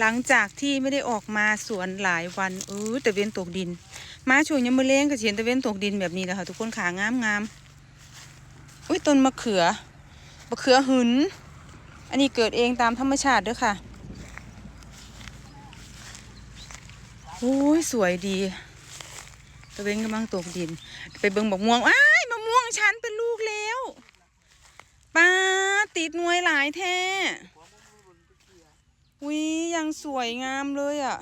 หลังจากที่ไม่ได้ออกมาสวนหลายวันเออแต่เว้นตกดิน มาช่วงยังมือเล้งก็สิเห็นแต่เว้นตกดินแบบนี้แหละค่ะทุกคนขางามงามอุ้ยต้นมะเขือมะเขือหึนอันนี้เกิดเองตามธรรมชาติด้วยค่ะโอ้ยสวยดีตะเวนกำลังตกดิน ไปเบิ่งบอกม่วงอ้ายมะม่วงฉันเป็นลูกแล้วป้าติดหน่วยหลายแท้ วิยังสวยงามเลยอะ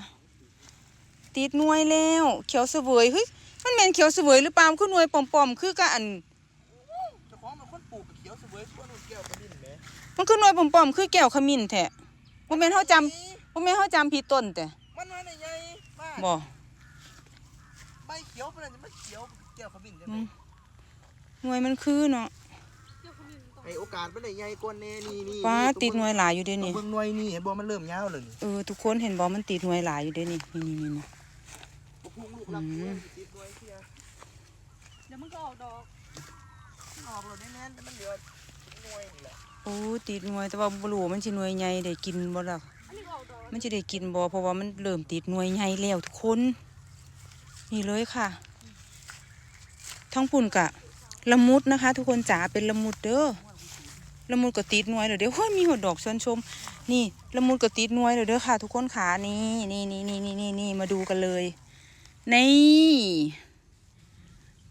ติดหน่วยแล้ว เขียวเสวยเฮ้ยมันแม่นเขียวเสวยหรือเปล่าคือหน่วยปอมๆคือกันเจ้าของมันคนปลูกเขียวเสวยทั่วนู่นแก้วกระดิ่นแหมมันคือหน่วยปอมๆคือแก้วขมิ้นแท้บ่แม่นเฮาจำบ่แม่นเฮาจำผิดต้นแต่มันมาได้ไงมาบ่ใบเขียวเป็นอะไรมันเขียวแก้วขมิ้นใช่อืไหมมหน่วยมันคือเนาะ ไอโอกาสเป็นได้ใหญ่กว่าแน่นี่นี่ป้าติดหน่วยหลายอยู่เด้นี่นี่เบิ่งหน่วยนี่เห็นบ่มันเริ่มยาวเลยนี่เออทุกคนเห็นบ่มันติดหน่วยหลายอยู่เด้นี่นี่นี่นี่บ่พุ่งลูกรับอืมติดหน่วยเสียเดี๋ยวมันก็ออกดอกออกเลยแน่นๆแต่มันเหลือหน่วยนี่แหละโอ้ติดหน่วยแต่ว่าบ่รู้ว่ามันสิหน่วยใหญ่ได้กินบ่ล่ะอันนี้ก็ออกดอกมันจะได้กินบ่เพราะว่ามันเริ่มติดหน่วยใหญ่แล้วทุกคน นี่เลยค่ะ ทั้งปุ่นกะละมุดนะคะ ทุกคนจ๋าเป็นละมุดเด้อ ละมุดก็ติดน่วยเลยเดี๋ยวเฮ้ยมีหัวดอกชวนชม นี่ละมุดก็ติดน่วยเลยเด้อค่ะ ทุกคนขานี่นี่นี่นี่นี่นี่นี่มาดูกันเลยนี่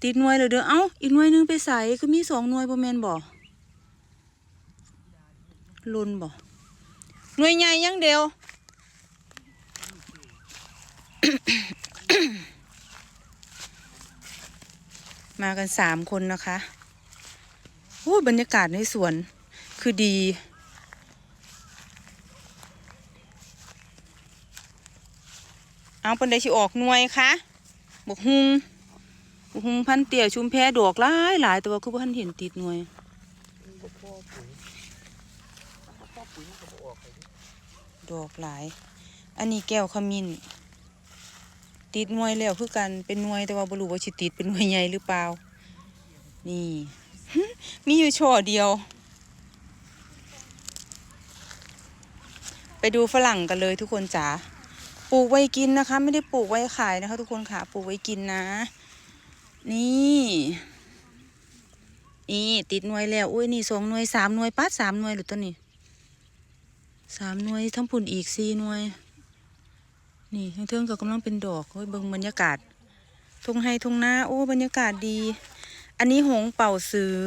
ติดน่วยเลยเด้อเอ้าอีกหน่วยหนึงไปใส่คือมีสองหน่วยบ่แมนบ่ลุนบ่หน่วยใหญ่ยังเดียวมากันสามคนนะคะโอ้บรรยากาศในสวน คือดี เอาปันไดชิออกหน่วยคะบกฮุงบกฮุงพันเตี่ยชุมแพดอกหลายหลายแต่ว่าคือบ่ทันเห็นติดหน่วยดอกหลาย อันนี้แก้วขมิ้น ติดหน่วยแล้วคือกันเป็นหน่วยแต่ว่าบรูว่าสิติดเป็นหน่วยใหญ่หรือเปล่า นี่ มีอยู่ช่อเดียว ไป ดูฝรั่งกันเลยทุกคนจ๋าปลูกไว้กินนะคะ ไม่ได้ปลูกไว้ขายนะคะ ทุกคนค่ะปลูกไว้กินนะ นี่นี่ติดหน่วยแล้วอุ้ยนี่สองหน่วยสามหน่วยปัดสามหน่วยหรือตัวนี้สามหน่วยทั้งผุ่นอีกสี่หน่วย นี่ทั้งเทิงก็กำลังเป็นดอกโอ้ยเบิ่งบรรยากาศทุ่งไฮทุ่งนาโอ้บรรยากาศดี อันนี้หงเป่าสือ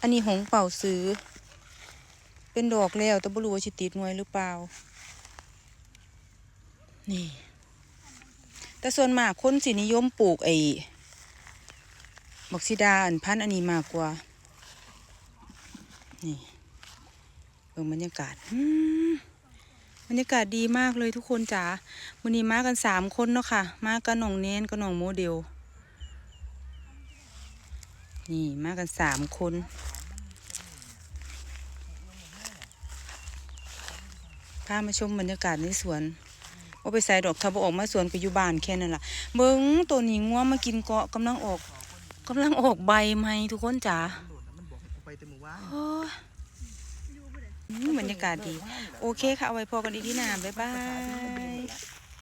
อันนี้หงเป่าสือ เป็นดอกแล้ว แต่บ่รู้ว่าสิติดหน่วยหรือเปล่า นี่ แต่ส่วนมากคนสินิยมปลูกไอ้บักซิดาอันพันธุ์อันนี้มากกว่า นี่เบิ่งบรรยากาศอืมบรรยากาศดีมากเลยทุกคนจ๋าวันนี้มากันสามคนเนาะค่ะ มากับน้องเน้นกับน้องโมเดล นี่มากันสามคน พามาชมบรรยากาศในสวนว่าไปใส่ดอกทับออกมาสวนไปอยู่บ้านแค่นั้นล่ะเบิ้งตัวนี้ง่วงมากินเกาะกำลังออกกำลังออกใบไหมทุกคนจ๋าบอกให้กูไปแต่หมู่บ้านโอ้ยอืมบรรยากาศดี โอเคค่ะ เอาไว้พอกันอีกที่หน้าบ๊ายบาย